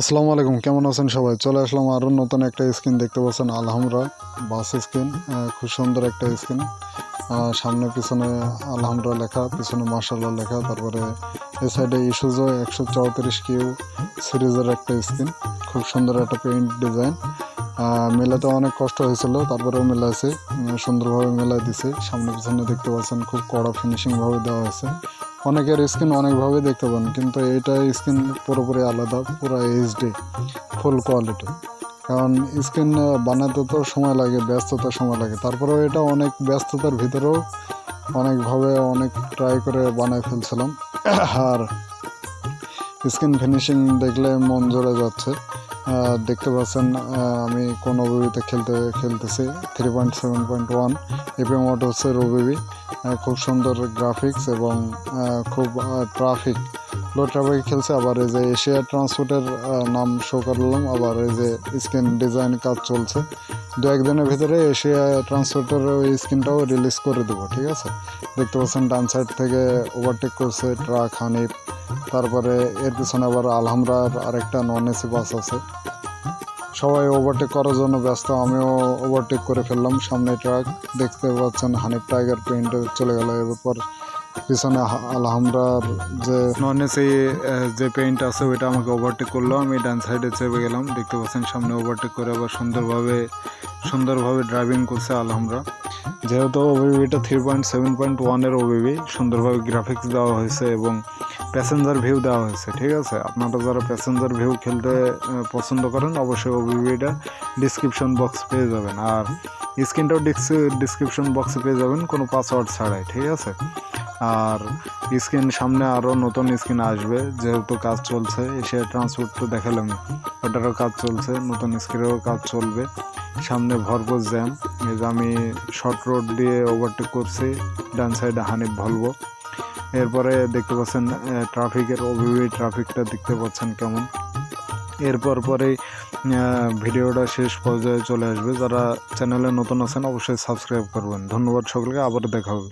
আসসালামু আলাইকুম, কেমন আছেন সবাই? চলে আসলাম আরও নতুন একটা স্ক্রিন দেখতে পাচ্ছেন আলহামরা বাস স্ক্রিন খুব সুন্দর একটা স্ক্রিন সামনে পিছনে আলহামরা লেখা, পিছনে মার্শাল্লাহ লেখা, তারপরে এই সাইডে ইস্যুজও একশো চৌত্রিশ কিউ সিরিজের একটা স্ক্রিন খুব সুন্দর একটা পেইন্ট ডিজাইন মেলাতে অনেক কষ্ট হয়েছিল, তারপরেও মেলাইছে সুন্দরভাবে মেলাই দিছে। সামনে পিছনে দেখতে পাচ্ছেন, খুব কড়া ফিনিশিংভাবে দেওয়া হয়েছে। অনেকের স্কিন অনেকভাবে দেখতে পান কিন্তু এইটা স্কিন পুরোপুরি আলাদা, পুরো এইচডি ফুল কোয়ালিটি কারণ স্কিন বানাতে তো সময় লাগে ব্যস্ততার সময় লাগে। তারপরেও এটা অনেক ব্যস্ততার ভিতরেও অনেকভাবে অনেক ট্রাই করে বানায় ফেলছিলাম। আর স্কিন ফিনিশিং দেখলে মন জুড়ে যাচ্ছে। দেখতে পাচ্ছেন আমি কোন ওবিবিতে খেলতে, খেলতেছি three point seven point one APM what হচ্ছে ওবিবি খুব সুন্দর গ্রাফিক্স এবং খুব ট্রাফিক লো ট্রাফিক খেলছে, আবার এই যে এশিয়া ট্রান্সপোর্টের নাম শো করলাম, আবার এই যে স্ক্রিন ডিজাইন কাজ চলছে। দু একদিনের ভিতরে এশিয়া ট্রান্সপোর্টের ওই স্ক্রিনটাও রিলিজ করে দেবো, ঠিক আছে? দেখতে পাচ্ছেন, ডান সাইড থেকে ওভারটেক করছে ট্রাক হানিফ তারপরে এর পিছনে আবার আলহামরার আরেকটা নন এসি বাস আছে। সবাই ওভারটেক করার জন্য ব্যস্ত, আমিও ওভারটেক করে ফেললাম। সামনে ট্রাক দেখতে পাচ্ছেন হানিফ টাইগার পেন্টে চলে গেল। এরপর পিছনে আলহামরার যে নন এসি যে পেইন্ট আছে, ওইটা আমাকে ওভারটেক করল। আমি ডান সাইডে চেপে গেলাম। দেখতে পাচ্ছেন, সামনে ওভারটেক করে আবার সুন্দরভাবে সুন্দরভাবে ড্রাইভিং করছে আলহামরা যেহেতু ওবিবিটা থ্রি পয়েন্ট সেভেন পয়েন্ট ওয়ানের ওবিবি সুন্দরভাবে গ্রাফিক্স দেওয়া হয়েছে এবং প্যাসেঞ্জার ভিউ দেওয়া হয়েছে, ঠিক আছে? আপনারা যারা প্যাসেঞ্জার ভিউ খেলতে পছন্দ করেন, অবশ্যই ওবিবিটা ডিসক্রিপশন বক্স পেয়ে যাবেন। আর স্ক্রিনটাও ডিসক্রিপশন বক্সে পেয়ে যাবেন, কোনো পাসওয়ার্ড ছাড়াই, ঠিক আছে? আর স্ক্রিন সামনে আরও নতুন স্ক্রিন আসবে যেহেতু কাজ চলছে এশিয়া ট্রান্সপোর্ট তো দেখালাম। ওটারও কাজ চলছে নতুন স্ক্রিনেরও কাজ চলবে। সামনে ভরপুর জ্যাম এই যে আমি শর্ট রোড দিয়ে ওভারটেক করছি ডান সাইডে হানিফ ভলভো এরপরে দেখতে পাচ্ছেন ট্রাফিকের ওভিভি ট্রাফিকটা দেখতে পাচ্ছেন কেমন। এরপর আহ, ভিডিওটা শেষ পর্যায়ে চলে আসবে। যারা চ্যানেলে নতুন আছেন অবশ্যই সাবস্ক্রাইব করবেন। ধন্যবাদ সকলকে আবার দেখা হবে।